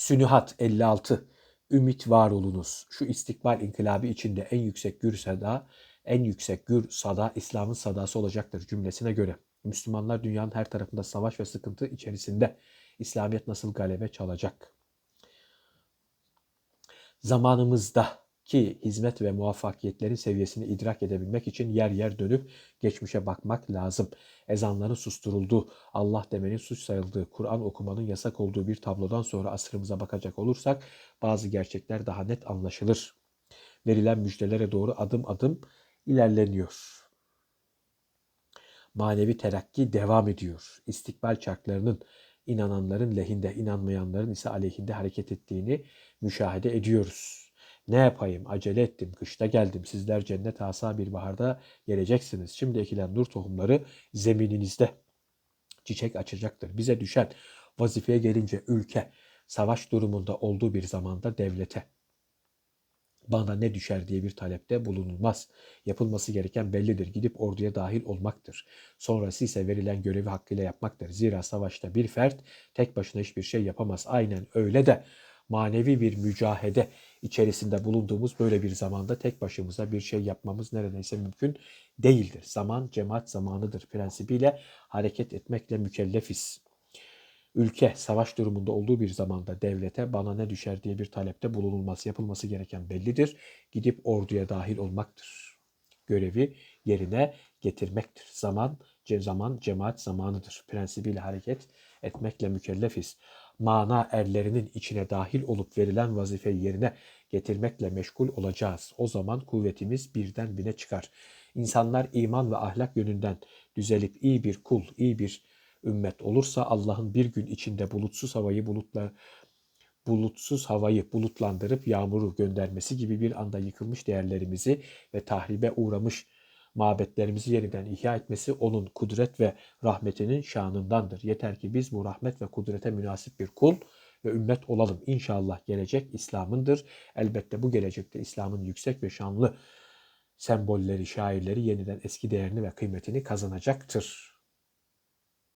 Sünühat 56. Ümit var olunuz. Şu istikbal inkılabı içinde en yüksek gür sada, en yüksek gür sada İslam'ın sadası olacaktır cümlesine göre. Müslümanlar dünyanın her tarafında savaş ve sıkıntı içerisinde. İslamiyet nasıl galebe çalacak? Zamanımızdaki hizmet ve muvaffakiyetlerin seviyesini idrak edebilmek için yer yer dönüp geçmişe bakmak lazım. Ezanların susturulduğu, Allah demenin suç sayıldığı, Kur'an okumanın yasak olduğu bir tablodan sonra asrımıza bakacak olursak bazı gerçekler daha net anlaşılır. Verilen müjdelere doğru adım adım ilerleniyor. Manevi terakki devam ediyor. İstikbal çarklarının inananların lehinde, inanmayanların ise aleyhinde hareket ettiğini müşahede ediyoruz. Ne yapayım? Acele ettim. Kışta geldim. Sizler cennet asa bir baharda geleceksiniz. Şimdi ekilen nur tohumları zemininizde çiçek açacaktır. Bize düşen vazifeye gelince ülke savaş durumunda olduğu bir zamanda devlete bana ne düşer diye bir talepte bulunulmaz. Yapılması gereken bellidir. Gidip orduya dahil olmaktır. Sonrası ise verilen görevi hakkıyla yapmaktır. Zira savaşta bir fert tek başına hiçbir şey yapamaz. Aynen öyle de manevi bir mücahede içerisinde bulunduğumuz böyle bir zamanda tek başımıza bir şey yapmamız neredeyse mümkün değildir. Zaman cemaat zamanıdır prensibiyle hareket etmekle mükellefiz. Ülke savaş durumunda olduğu bir zamanda devlete bana ne düşer diye bir talepte bulunulması yapılması gereken bellidir. Gidip orduya dahil olmaktır. Görevi yerine getirmektir. Zaman, zaman cemaat zamanıdır. Prensibiyle hareket etmekle mükellefiz. Mana erlerinin içine dahil olup verilen vazifeyi yerine getirmekle meşgul olacağız. O zaman kuvvetimiz birden bine çıkar. İnsanlar iman ve ahlak yönünden düzelip iyi bir kul, iyi bir ümmet olursa Allah'ın bir gün içinde bulutsuz havayı bulutla bulutsuz havayı bulutlandırıp yağmuru göndermesi gibi bir anda yıkılmış değerlerimizi ve tahribe uğramış mabetlerimizi yeniden ihya etmesi onun kudret ve rahmetinin şanındandır. Yeter ki biz bu rahmet ve kudrete münasip bir kul ve ümmet olalım. İnşallah gelecek İslam'ındır. Elbette bu gelecekte İslam'ın yüksek ve şanlı sembolleri, şairleri yeniden eski değerini ve kıymetini kazanacaktır.